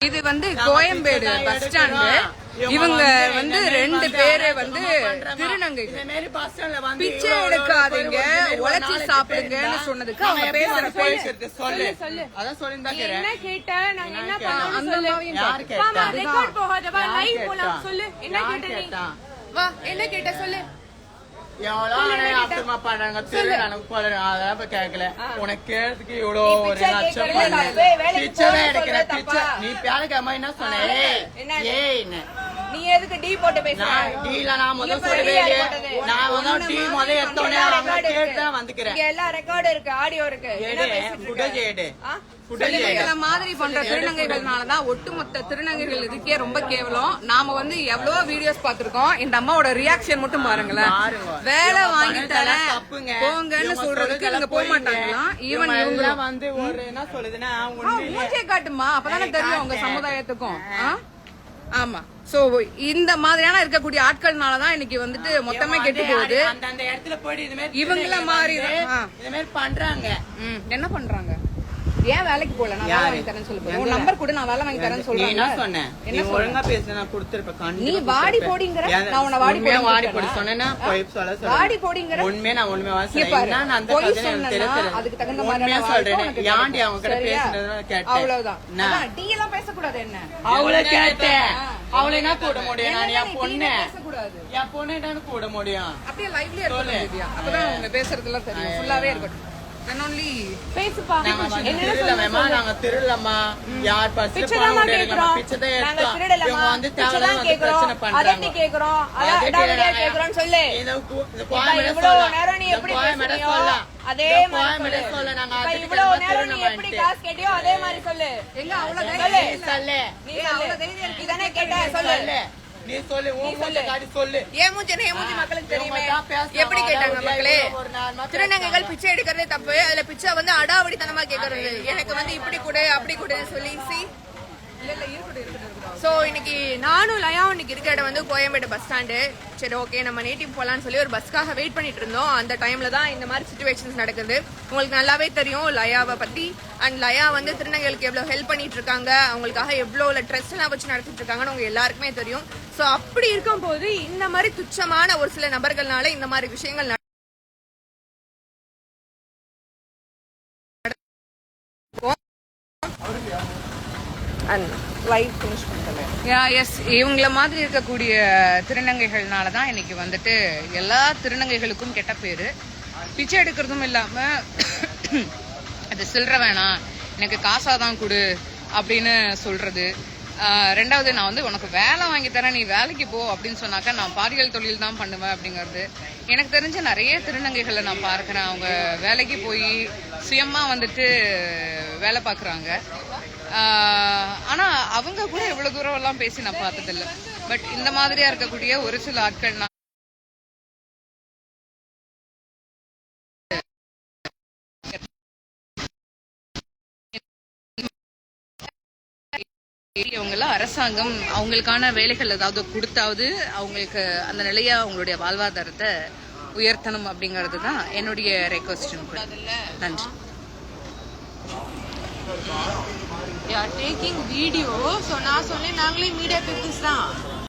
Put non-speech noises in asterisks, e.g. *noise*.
இது வந்து Koyambedu bus stand இவங்க வந்து ரெண்டு பேரு வந்து திருநங்கை பிச்சை எடுக்காதீங்க உழைச்சி சாப்பிடுங்கன்னு சொன்னதுக்கு அவங்க பேசுற பேசுறது? சொல்லு அதான் சொல்லியிருந்தா நீ கேக்குறேன். என்ன கேட்ட? நாங்க என்ன அந்த சொல்லு? கேட்டா? சொல்லு. என்ன யார் கேட்ட நீ? கேட்டா? வா என்ன கேட்ட சொல்லு. நீ? நீ பேருக்காம என்ன சொன்ன? ஏய், என்ன? நீ எதுக்கு டீ போட்டு பேசுற? டீல நான் சொல்லவே டீ எல்லா அவங்க record கேட்டு இருக்கு. தான் வந்துக்கிறேன். இங்க எல்லா ரெக்கார்டு இருக்கு. ஆடியோ இருக்கு. என்ன பேசிட்டு மாதிரி பண்ற திருநங்கைகள்னாலதான் ஒட்டுமொத்த திருநங்கைகள் இதுக்கே ரொம்ப கேவலம். நாம வந்து எவ்வளவோ வீடியோஸ் பார்த்திருக்கோம். இந்த அம்மாவோட ரியாக்ஷன் மட்டும் பாருங்களேன். பாருங்க. வேலை வாங்கி தப்புங்க. போங்கன்னு சொல்றதுக்கு இவங்க போக பொய்ங்க. ஈவன் இவங்க. வந்து ஒரு என்ன சொல்லுதுன்னா மூஞ்சியை காட்டுமா? அப்பதானே தெரியும் உங்க. சமுதாயத்துக்கும். ஆ? ஆமா. சோ இந்த மாதிரியான இருக்கக்கூடிய ஆட்கள்னாலதான் இன்னைக்கு வந்துட்டு மொத்தமே கெட்டு போகுது. அந்த இடத்துல போயிட்டு இவங்கள மாதிரி. இது மாதிரி பண்றாங்க. என்ன பண்றாங்க? ஏன் வேலைக்கு போல நான் வேலை? வாங்கி தரேன்னு சொல்லு உன்? நம்பர் கூட நான் வேலை வாங்கி தரேன்னு நீ என்ன சொல்றேன் சொன்ன நீ என்ன ஒழுங்கா பேச நான் கொடுத்திருப்பேன் நீ வாடி. போடிங்கிற? நான் உன்னை வாடி போடின்னு வாடி போடி சொல்றேனா? சொன்னேன்னா பொய் சொல்ல சொல்ல வாடி போடிங்கிற? உண்மையா நான் வாசிக்கிறேன் பாரு, என்னன்னு அந்த பொய் கதை எனக்கு சொன்னேன்னா தெரியல அதுக்கு தகுந்த மாதிரியான வாழ்க்கை சொல்றேன் யாண்டி. அவங்க கிட்ட? பேசுனதை கேட்டேன் அவ்வளவுதான்? அதான், டீ எல்லாம் பேசக்கூடாது என்ன அவளை கேட்டேன். அவளை என்ன கூட முடியும் நான் என் பொண்ணு என் பொண்ணு என்ன கூட முடியும் அப்படியே லைவ்லயே. இருக்கணும். அப்பதான் அவங்க பேசுறதெல்லாம் தெரியும் ஃபுல்லாவே இருக்கட்டும் தான் தான் தான். அதே மாதிரி இவ்வளவு நேரம் நீ எப்படி. காசு கேட்டியோ அதே மாதிரி சொல்லு. எங்க அவ்வளவு சொல்லு. தைரியம் நீ அவ்வளவு தைரியம் இருக்கு. இதானே கேட்ட சொல்லு. நீ சொல்லு உன் சொல்லு. சொல்லு. ஏன் மூஞ்சி ஏன் மூஞ்சி மக்களுக்கு தெரியுமே. எப்படி கேட்டாங்க மக்களே? திருநங்கைகள் பிச்சை எடுக்கிறதே தப்பு. அதுல பிச்சை வந்து அடாவடித்தனமா கேக்குறது. எனக்கு வந்து இப்படி கொடு அப்படி கொடுன்னு சொல்லி சி இல்ல இல்ல இருக்கட்டும் ஸோ இன்னைக்கு நானும் லயாவும் இன்னைக்கு இருக்க இடம் வந்து கோயம்பேடு பஸ் ஸ்டாண்டு சரி ஓகே நம்ம நேட்டிவ் போகலான்னு சொல்லி ஒரு பஸ்க்காக வெயிட் பண்ணிட்டு இருந்தோம். அந்த டைம்ல தான் இந்த மாதிரி சுச்சுவேஷன்ஸ் நடக்குது. உங்களுக்கு நல்லாவே தெரியும் லயாவை பத்தி. அண்ட் லயா வந்து திருநங்கைகளுக்கு எவ்வளோ ஹெல்ப் பண்ணிட்டு இருக்காங்க. அவங்களுக்காக எவ்வளோ ட்ரெஸ் எல்லாம் வச்சு நடத்திட்டு இருக்காங்கன்னு உங்க எல்லாருக்குமே தெரியும். ஸோ அப்படி இருக்கும்போது இந்த மாதிரி துச்சமான ஒரு சில நபர்கள்னால இந்த மாதிரி விஷயங்கள் அண்ட் ஃபினிஷ் பண்ணுறேன் யா எஸ் இவங்கள மாதிரி இருக்கக்கூடிய திருநங்கைகள்னால தான் இன்னைக்கு வந்துட்டு எல்லா திருநங்கைகளுக்கும் கெட்ட பேரு. பிச்சை எடுக்கிறதும் இல்லாம *coughs* அது சில்லற வேணாம். எனக்கு காசாக தான் கொடு அப்படின்னு சொல்றது. ரெண்டாவது நான் வந்து உனக்கு வேலை வாங்கி தரேன் நீ வேலைக்கு போ அப்படின்னு சொன்னாக்கா நான் பாரியல் தொழில் தான் பண்ணுவேன் அப்படிங்கிறது. எனக்கு தெரிஞ்ச நிறைய திருநங்கைகளை நான் பார்க்குறேன். அவங்க வேலைக்கு போய் சுயமா வந்துட்டு வேலை பார்க்குறாங்க. ஆஹ் ஆனா அவங்க கூட இவ்வளவு தூரம் எல்லாம் பேசி நான் பார்த்ததில்ல. பட் இந்த மாதிரியா இருக்கக்கூடிய ஒரு சில ஆட்கள் நான் அரசாங்கம் அவங்களுக்கான வேலைகள் ஏதாவது கொடுத்தாவது அவங்களுக்கு அந்த நிலைய அவங்களுடைய வாழ்வாதாரத்தை உயர்த்தணும் அப்படிங்கிறது தான் என்னுடைய ரெக்வஸ்டும் கூட நன்றி யா டேக்கிங் வீடியோ ஸோ நான் சொன்னேன் நாங்களே மீடியா பீப்புள்ஸ் தான்.